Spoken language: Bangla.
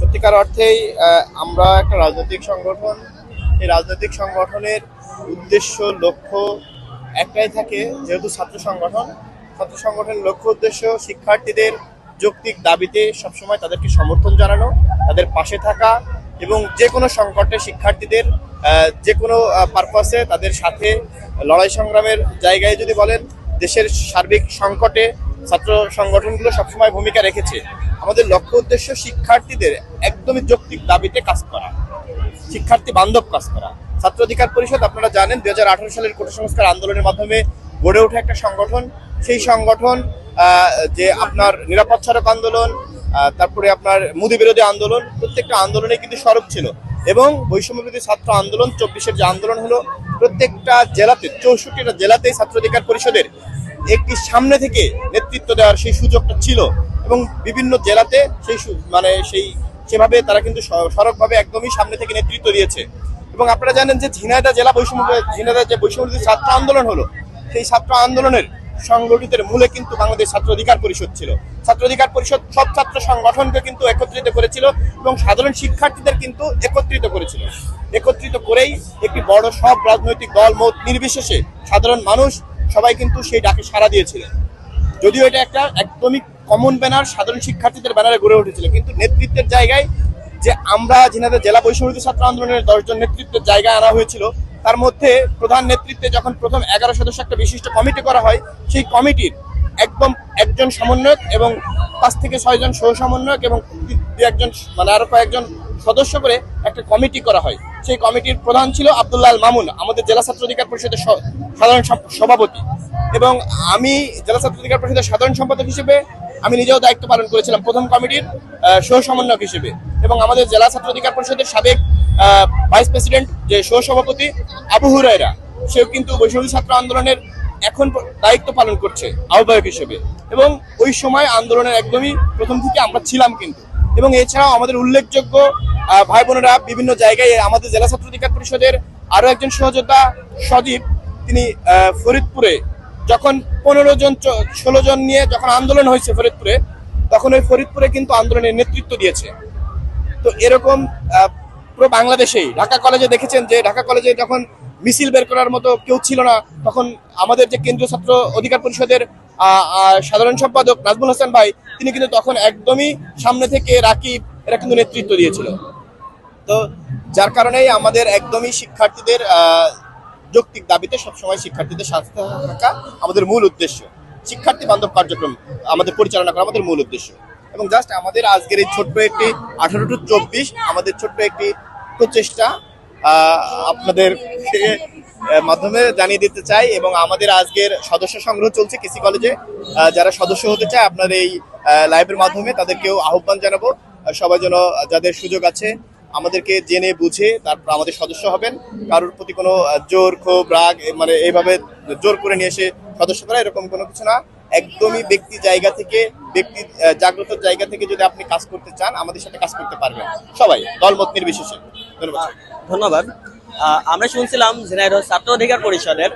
সত্যিকার অর্থেই আমরা একটা রাজনৈতিক সংগঠন। এই রাজনৈতিক সংগঠনের উদ্দেশ্য, লক্ষ্য একটাই থাকে, যেহেতু ছাত্র সংগঠন। ছাত্র সংগঠনের লক্ষ্য, উদ্দেশ্য শিক্ষার্থীদের যৌক্তিক দাবিতে সবসময় তাদেরকে সমর্থন জানানো, তাদের পাশে থাকা এবং যে কোনো সংকটে শিক্ষার্থীদের যে কোনো পারপাসে তাদের সাথে লড়াই সংগ্রামের জায়গায় যদি বলেন, দেশের সার্বিক সংকটে ছাত্র সংগঠনগুলো সবসময় ভূমিকা রেখেছে। আমাদের লক্ষ্য উদ্দেশ্য শিক্ষার্থীদের একদমই যৌক্তিক দাবিতে কাজ করা। শিক্ষার্থী বান্ধব কাজ করা। ছাত্র অধিকার পরিষদ, আপনারা জানেন দু হাজার আঠারো সালের কোটা সংস্কার আন্দোলনের মাধ্যমে গড়ে ওঠা একটা সংগঠন। সেই সংগঠন যে আপনার নিরাপদ সড়ক আন্দোলন তারপরে আপনার মুদি বিরোধী আন্দোলন, প্রত্যেকটা আন্দোলনে কিন্তু সড়ক ছিল। এবং বৈষম্য বিরোধী ছাত্র আন্দোলন, চব্বিশের যে আন্দোলন হলো, প্রত্যেকটা জেলাতে, চৌষট্টিটা জেলাতেই ছাত্র অধিকার পরিষদের একটি সামনে থেকে নেতৃত্ব দেওয়ার সেই সুযোগটা ছিল এবং বিভিন্ন জেলাতে সেই মানে সেই সেভাবে তারা কিন্তু সড়কভাবে একদমই সামনে থেকে নেতৃত্ব দিয়েছে। এবং আপনারা জানেন যে ঝিনাইদা জেলা বৈষম্য ঝিনাইদা যে বৈষম্য ছাত্র আন্দোলন হলো, সেই ছাত্র আন্দোলনের সংগঠিতের মূলে কিন্তু বাংলাদেশ ছাত্র অধিকার পরিষদ ছিল। ছাত্র অধিকার পরিষদ সব ছাত্র সংগঠনকে কিন্তু একত্রিত করেছিল এবং সাধারণ শিক্ষার্থীদের কিন্তু একত্রিত করেছিল। একত্রিত করেই একটি বড় সব রাজনৈতিক দল মত নির্বিশেষে সাধারণ মানুষ সবাই কিন্তু সেই ডাকে সাড়া দিয়েছিলেন। যদিও এটা একটা একদমই কমন ব্যানার সাধারণ শিক্ষার্থীদের ব্যানারে গড়ে উঠেছিল। কিন্তু নেতৃত্বের জায়গায় যে আমরা যেনাদের জেলা বৈষম্য ছাত্র আন্দোলনের দশজন নেতৃত্বের জায়গায় আনা হয়েছিল, তার মধ্যে প্রধান নেতৃত্বে যখন প্রথম এগারো সদস্য একটা বিশিষ্ট কমিটি করা হয়, সেই কমিটির একদম একজন সমন্বয়ক এবং পাঁচ থেকে ছয়জন সহ সমন্বয়ক এবং একজন মানে আরও কয়েকজন সদস্য করে একটা কমিটি করা হয়। সেই কমিটির প্রধান ছিল আব্দুল্লাহ মামুন, আমাদের জেলা ছাত্র অধিকার পরিষদের সাধারণ সভাপতি। এবং আমি জেলা ছাত্র অধিকার পরিষদের সাধারণ সম্পাদক হিসেবে আমি নিজেও দায়িত্ব পালন করেছিলাম প্রথম কমিটির সহ সমন্বয়ক হিসেবে। এবং আমাদের জেলা ছাত্র অধিকার পরিষদের সাবেক ভাইস প্রেসিডেন্ট যে সহ সভাপতি আবু হুরায়রা, সেও কিন্তু বৈষ্ণবী ছাত্র আন্দোলনের এখন দায়িত্ব পালন করছে, আহ্বায়ক হিসেবে। এবং ওই সময় আন্দোলনের একদমই প্রথম থেকে আমরা ছিলাম কিন্তু। এবং এছাড়াও আমাদের উল্লেখযোগ্য ভাই বোনেরা বিভিন্ন জায়গায় আমাদের জেলা ছাত্র অধিকার পরিষদের আরও একজন সহযোদ্ধা সজীব, তিনি ফরিদপুরে যখন পনেরো জন ষোলো জন নিয়ে যখন আন্দোলন হয়েছে ফরিদপুরে, তখন ওই ফরিদপুরে কিন্তু আন্দোলনের নেতৃত্ব দিয়েছে। তো এরকম পুরো বাংলাদেশেই, ঢাকা কলেজে দেখেছেন যে, ঢাকা কলেজে যখন মিছিল বের করার মতো কেউ ছিল না, তখন আমাদের যে কেন্দ্রীয় ছাত্র অধিকার পরিষদের সাধারণ সম্পাদক নাজমুল হাসান ভাই, তিনি কিন্তু তখন একদমই সামনে থেকে রাকিব, এরা কিন্তু নেতৃত্ব দিয়েছিল। তো যার কারণেই আমাদের একদমই শিক্ষার্থীদের যৌক্তিক দাবিতে সবসময় শিক্ষার্থীদের স্বাস্থ্য থাকা আমাদের মূল উদ্দেশ্য। শিক্ষার্থী বান্ধব কার্যক্রম আমাদের পরিচালনা করা আমাদের মূল উদ্দেশ্য। এবং জাস্ট আমাদের আজকের এই ছোট্ট একটি আঠারো টু চব্বিশ আমাদের ছোট্ট একটি প্রচেষ্টা আপনাদের মাধ্যমে জানিয়ে দিতে চাই এবং আমাদের আজকের সদস্য সংগ্রহ চলছে কৃষি কলেজে। যারা সদস্য হতে চায়, আপনার এই লাইভের মাধ্যমে তাদেরকেও আহ্বান জানাব। সবাই যেন যাদের সুযোগ আছে, আমাদেরকে জেনে বুঝে তারপর আমাদের সদস্য হবেন। কারোর প্রতি কোনো জোর, ক্ষোভ, রাগ মানে এইভাবে জোর করে নিয়ে এসে সদস্য করা এরকম কোনো কিছু না। একদমই ব্যক্তি জায়গা থেকে, ব্যক্তি জাগ্রত জায়গা থেকে যদি আপনি কাজ করতে চান, আমাদের সাথে কাজ করতে পারবেন। সবাই, দলমত নির্বিশেষে। ধন্যবাদ। ধন্যবাদ। আমরা শুনছিলাম ঝিনাইদহ ছাত্র অধিকার পরিষদের